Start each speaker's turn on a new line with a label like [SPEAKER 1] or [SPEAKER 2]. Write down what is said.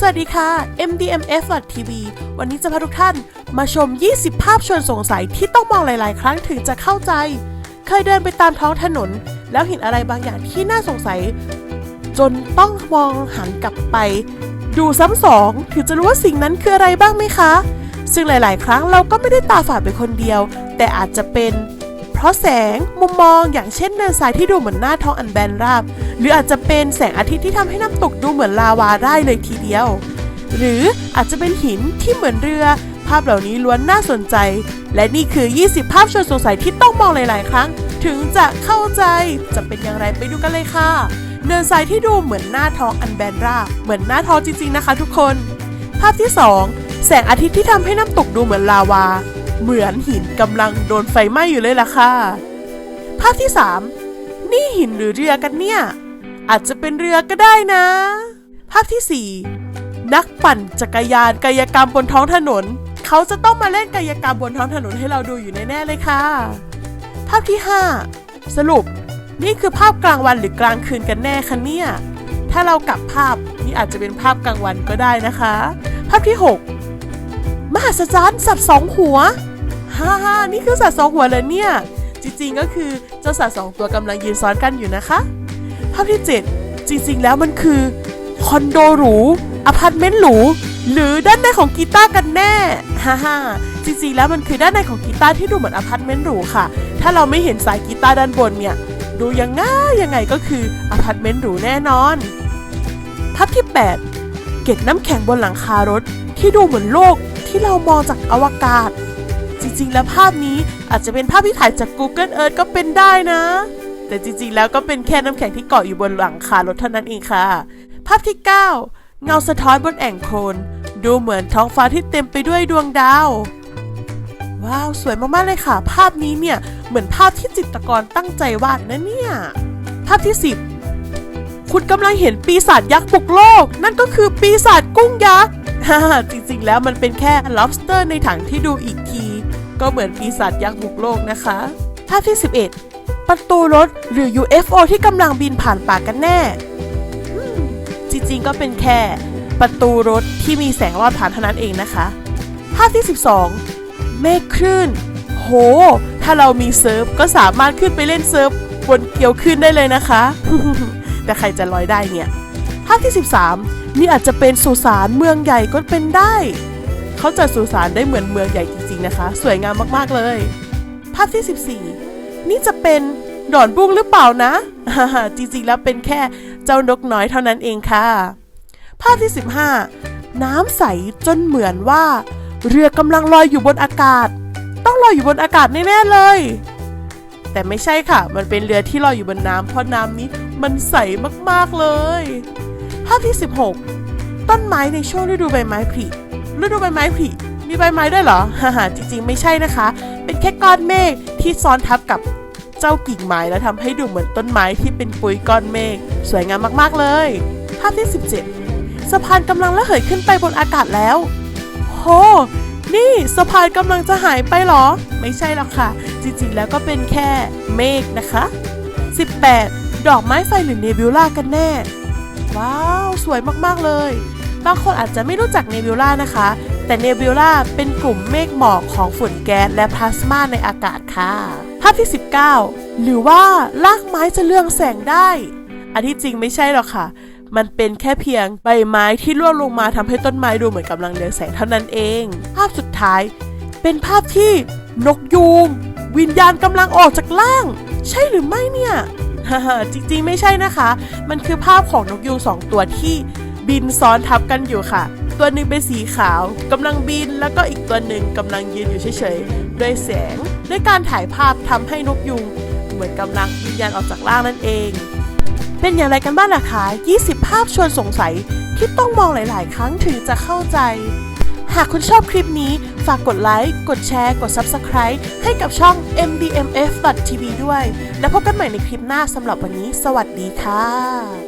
[SPEAKER 1] สวัสดีค่ะ MDMF TV วันนี้จะพาทุกท่านมาชม 20 ภาพชวนสงสัยที่ต้องมองหลาย ๆ ครั้งถึงจะเข้าใจ เคยเดินไปตามท้องถนน แล้วเห็นอะไรบางอย่างที่น่าสงสัย จนต้องมองหันกลับไป ดูซ้ำสองถึงจะรู้ว่าสิ่งนั้นคืออะไรบ้างไหมคะ ซึ่งหลาย ๆ ครั้งเราก็ไม่ได้ตาฝาดไปคนเดียว แต่อาจจะเป็น เพราะแสงมุมมองอย่างเช่นเนินทรายที่ดูเหมือนหน้าท้องอันแบนราบ หรืออาจจะเป็นแสงอาทิตย์ที่ทำให้น้ำตกดูเหมือนลาวาได้เลยทีเดียว หรืออาจจะเป็นหินที่เหมือนเรือ ภาพเหล่านี้ล้วนน่าสนใจ และนี่คือ 20 ภาพชวนสงสัยที่ต้องมองหลาย ๆ ครั้ง ถึงจะเข้าใจจะเป็นอย่างไรไปดูกันเลยค่ะ เนินทรายที่ดูเหมือนหน้าท้องอันแบนราบเหมือนหน้าท้องจริง ๆ นะคะ ทุกคน ภาพที่ 2 แสงอาทิตย์ที่ทำให้น้ำตกดูเหมือนลาวา เหมือนหินกำลังโดนไฟไหม้อยู่เลยล่ะค่ะ ภาพที่ 3 นี่หินหรือเรือกันเนี่ย อาจจะเป็นเรือก็ได้นะ ภาพที่ 4 นักปั่นจักรยานกายกรรมบนท้องถนน เขาจะต้องมาเล่นกายกรรมบนท้องถนนให้เราดูอยู่แน่ๆเลยค่ะ ภาพที่ 5 สรุปนี่คือภาพกลางวันหรือกลางคืนกันแน่คะเนี่ย ถ้าเรากลับภาพนี่อาจจะเป็นภาพกลางวันก็ได้นะคะ ภาพที่ 6 มหัศจรรย์สัตว์สองหัว ฮ่าฮ่านี่คือสัตว์สองหัวเลยเนี่ย จริงๆก็คือเจ้าสัตว์สองตัวกำลังยืนซ้อนกันอยู่นะคะ ภาพที่ 7 จริงๆแล้วมันคือคอนโดหรูอพาร์ตเมนต์หรูหรือด้านในของกีตาร์กันแน่ฮ่าฮ่าจริงๆแล้วมันคือด้านในของกีตาร์ที่ดูเหมือนอพาร์ตเมนต์หรูค่ะ ถ้าเราไม่เห็นสายกีตาร์ด้านบนเนี่ย ดูยังไงยังไงก็คืออพาร์ตเมนต์หรูแน่นอน ภาพที่ 8 เกล็ดน้ำแข็งบนหลังคารถที่ดูเหมือนโลกที่เรามองจากอวกาศ ริง ๆ แล้วภาพนี้อาจจะเป็นภาพที่ถ่ายจาก Google Earth ก็เป็นได้นะ แต่จริง ๆ แล้วก็เป็นแค่น้ำแข็งที่เกาะอยู่บนหลังคารถเท่านั้นเองค่ะ ภาพที่ 9 เงาสะท้อนบนแอ่งโคลนดูเหมือนท้องฟ้าที่เต็มไปด้วยดวงดาว ว้าว สวยมาก ๆ เลยค่ะ ภาพนี้เนี่ย เหมือนภาพที่จิตรกรตั้งใจวาดนะเนี่ย ภาพที่ 10 คุณกำลังเห็นปีศาจยักษ์บุกโลก นั่นก็คือปีศาจกุ้งยักษ์จริง ๆ แล้วมันเป็นแค่ lobster ในถังที่ดูอีกที ก็เหมือนปีศาจยักษ์บุกโลกนะคะภาพที่ 11 ประตูรถหรือ UFO ที่กำลังบินผ่านป่ากกันแน่ จริงๆก็เป็นแค่ประตูรถที่มีแสงรอดผ่านเท่านั้นเองนะคะภาพที่ 12 เมฆคลื่น โห ถ้าเรามีเซิร์ฟก็สามารถขึ้นไปเล่นเซิร์ฟบนเกลียวขึ้นได้เลยนะคะ แต่ใครจะลอยได้เนี่ยภาพที่ 13 นี่อาจจะเป็นสุสานเมืองใหญ่ก็เป็นได้ เขาจัดสุสานได้เหมือนเมืองใหญ่จริงๆนะคะ สวยงามมากๆเลย ภาพที่ 14 นี่จะเป็นดอนบุ้งหรือเปล่านะ จริงๆแล้วเป็นแค่เจ้านกน้อยเท่านั้นเองค่ะ ภาพที่ 15 น้ำใสจนเหมือนว่า เรือกำลังลอยอยู่บนอากาศ ต้องลอยอยู่บนอากาศแน่ๆเลย แต่ไม่ใช่ค่ะ มันเป็นเรือที่ลอยอยู่บนน้ำเพราะน้ำนี้มันใสมากๆเลย ภาพที่ 16 ต้นไม้ในช่วงฤดูใบไม้ผลิ ฤดูใบไม้ผลิมีใบไม้ด้วยเหรอฮ่าๆจริงๆ ไม่ใช่นะคะ เป็นแค่ก้อนเมฆที่ซ้อนทับกับเจ้ากิ่งไม้แล้วทำให้ดูเหมือนต้นไม้ที่เป็นปุยก้อนเมฆสวยงามมากๆเลย ภาพที่ 17 สะพานกำลังละเหยขึ้นไปบนอากาศแล้ว โห นี่สะพานกำลังจะหายไปเหรอ ไม่ใช่หรอกค่ะ จริงๆ แล้วก็เป็นแค่เมฆนะคะ 18 ดอกไม้ไฟหรือเนบิวล่ากันแน่ ว้าว สวยมากๆเลย บางคนอาจจะไม่รู้จักเนบิวล่านะคะ แต่เนบิวล่าเป็นกลุ่มเมฆหมอกของฝุ่นแก๊สและพลาสมาในอากาศค่ะ ภาพที่ 19 หรือว่ารากไม้จะเรืองแสงได้ อันที่จริงไม่ใช่หรอกค่ะ มันเป็นแค่เพียงใบไม้ที่ร่วงลงมาทำให้ต้นไม้ดูเหมือนกำลังเรืองแสงเท่านั้นเอง ภาพสุดท้าย เป็นภาพที่นกยูงวิญญาณกำลังออกจากร่าง ใช่หรือไม่เนี่ยฮ่าๆจริงๆไม่ใช่นะคะ มันคือภาพของนกยูงสองตัวที่ บินซ้อนทับกันอยู่ค่ะ ตัวหนึ่งเป็นสีขาวกำลังบินแล้วก็อีกตัวหนึ่งกำลังยืนอยู่เฉยๆด้วยแสงด้วยการถ่ายภาพทำให้นกยูงเหมือนกำลังวิญญาณออกจากร่างนั่นเอง เป็นอย่างไรกันบ้างล่ะคะ 20 ภาพชวนสงสัยที่ต้องมองหลาย ๆ ครั้งถึงจะเข้าใจ หากคุณชอบคลิปนี้ ฝากกดไลค์ กดแชร์ กด Subscribe ให้กับช่อง mdmf.tv ด้วย แล้วพบกันใหม่ในคลิปหน้าสำหรับวันนี้ สวัสดีค่ะ